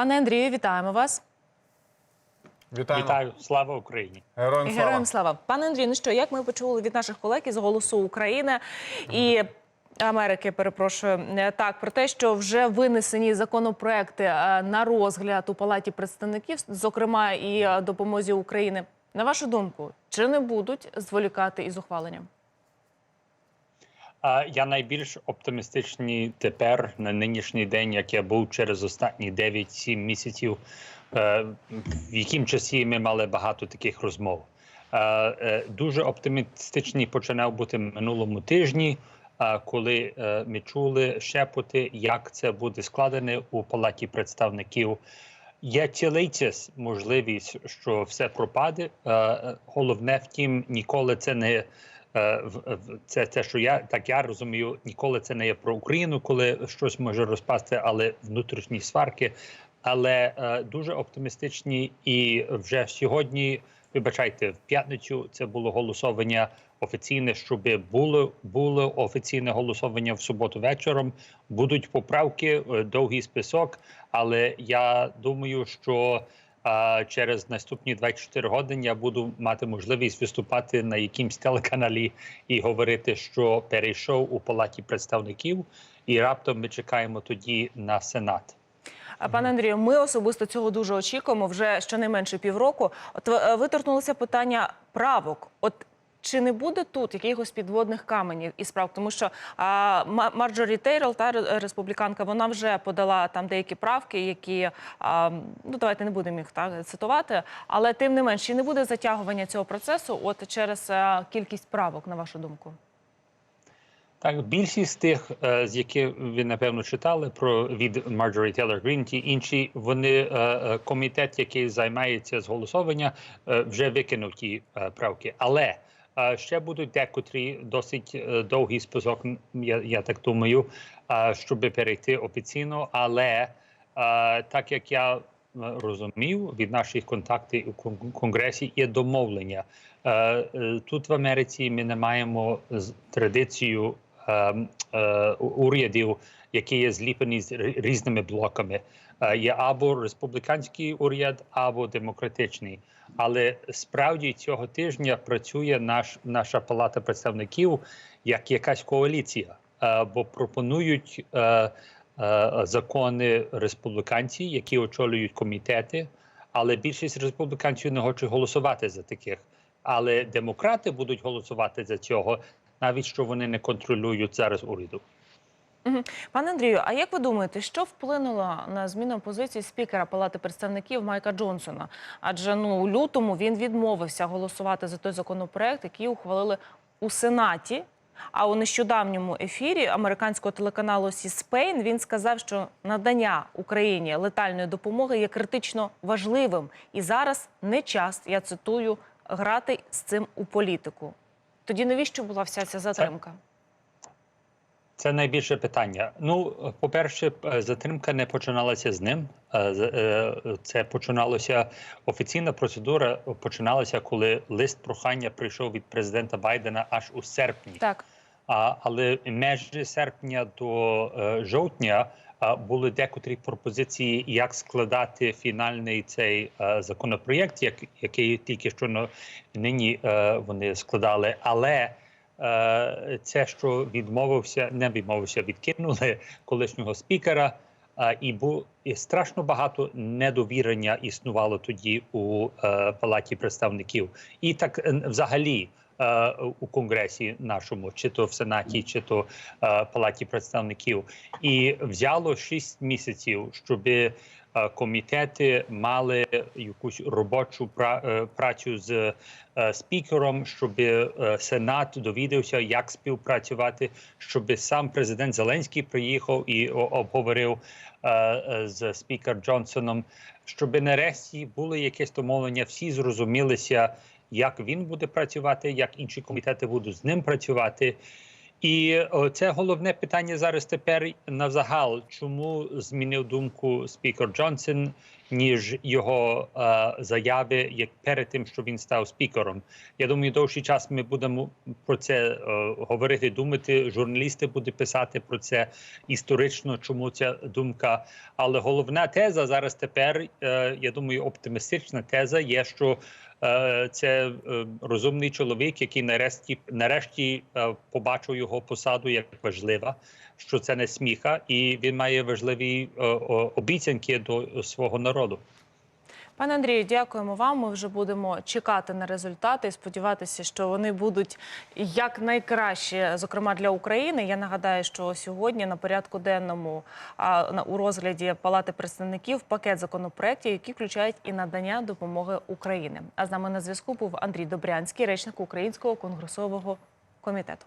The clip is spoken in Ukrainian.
Пане Андрію, вітаємо вас. Вітаємо. Вітаю, слава Україні! Героям слава. Героям слава. Пане Андрію, ну що, як ми почули від наших колег із голосу України і Америки, перепрошую, е, так про те, що вже винесені законопроекти е, на розгляд у палаті представників, зокрема і е, допомозі України. На вашу думку, чи не будуть зволікати із ухваленням? Я найбільш оптимістичний тепер на нинішній день, як я був через останні 9-7 місяців, е, в яким часі ми мали багато таких розмов. Е, е, Дуже оптимістичний починав бути минулому тижні, коли ми чули шепоти, як це буде складене у палаті представників. Є цілиця можливість, що все пропаде. Головне, втім, ніколи це не це, це, що я так я розумію, ніколи це не є про Україну, коли щось може розпасти, але внутрішні сварки. Але е, дуже оптимістичні, і вже сьогодні, вибачайте, в п'ятницю це було голосування офіційне, щоб було було офіційне голосування в суботу вечором. Будуть поправки, е, довгий список. Але я думаю, що через наступні 24 години я буду мати можливість виступати на якимсь телеканалі і говорити, що перейшов у палаті представників, і раптом ми чекаємо тоді на сенат. А пане Андрію, ми особисто цього дуже очікуємо вже щонайменше півроку. От е, виторкнулося питання правок. От чи не буде тут якихось підводних каменів і справ? Тому що а, Марджорі Тейрел, та республіканка, вона вже подала там деякі правки, які а, ну давайте не будемо їх так цитувати. Але тим не менш, чи не буде затягування цього процесу? От через е, кількість правок, на вашу думку? Так, більшість тих, е, з яких ви напевно читали про від Марджорі Тейлор Грін, ті інші, вони е, комітет, який займається з вже викинув ті правки. Але ще будуть декотрі досить е, довгий список, я, я так думаю, е, щоб перейти офіційно. Але е, так як я розумів від наших контактів у кон- конгресі, є домовлення. Тут в Америці ми не маємо традицію е, е, урядів, які є зліплені з різними блоками. Е, Є або республіканський уряд, або демократичний. Але справді цього тижня працює наш наша палата представників як якась коаліція, е, бо пропонують е, закони республіканці, які очолюють комітети. Але більшість республіканців не хочуть голосувати за таких. Але демократи будуть голосувати за цього, навіть що вони не контролюють зараз уряду. Пане Андрію, а як ви думаєте, що вплинуло на зміну позиції спікера Палати представників Майка Джонсона? Адже ну у лютому він відмовився голосувати за той законопроект, який ухвалили у Сенаті. А у нещодавньому ефірі американського телеканалу C-SPAN він сказав, що надання Україні летальної допомоги є критично важливим, і зараз не час, я цитую, грати з цим у політику. Тоді навіщо була вся ця затримка? Це найбільше питання. Ну, по-перше, е, затримка не починалася з ним. Е, е, Це починалося офіційна процедура. Починалася, коли лист прохання прийшов від президента Байдена аж у серпні. Так. А, але межі серпня до е, жовтня були декотрі пропозиції, як складати фінальний цей е, законопроєкт, як, який тільки що нині е, вони складали. Але це, що відмовився, не відмовився, відкинули колишнього спікера. І бу страшно багато недовірення існувало тоді у е, палаті представників, і так е, взагалі е, у конгресі нашому, чи то в сенаті, чи то е, палаті представників, і взяло шість місяців, щоб комітети мали якусь робочу е, працю з е, спікером, щоб е, сенат довідався, як співпрацювати, щоб сам президент Зеленський приїхав і обговорив е, е, з спікер Джонсоном, щоб нарешті було якесь домовлення, всі зрозумілися, як він буде працювати, як інші комітети будуть з ним працювати. І це головне питання зараз тепер на загал. Чому змінив думку спікер Джонсон, ніж його е, заяви як перед тим, що він став спікером? Я думаю, довший час ми будемо про це е, говорити, думати. Журналісти будуть писати про це історично, чому ця думка. Але головна теза зараз тепер, е, я думаю, оптимістична теза є, що Е, Це е, розумний чоловік, який нарешті нарешті е, побачив його посаду як важлива, що це не сміха, і він має важливі е, обіцянки до свого народу. Пане Андрію, дякуємо вам. Ми вже будемо чекати на результати і сподіватися, що вони будуть якнайкраще, зокрема для України. Я нагадаю, що сьогодні на порядку денному у розгляді Палати представників пакет законопроєктів, які включають і надання допомоги України. А з нами на зв'язку був Андрій Добрянський, речник Українського конгресового комітету.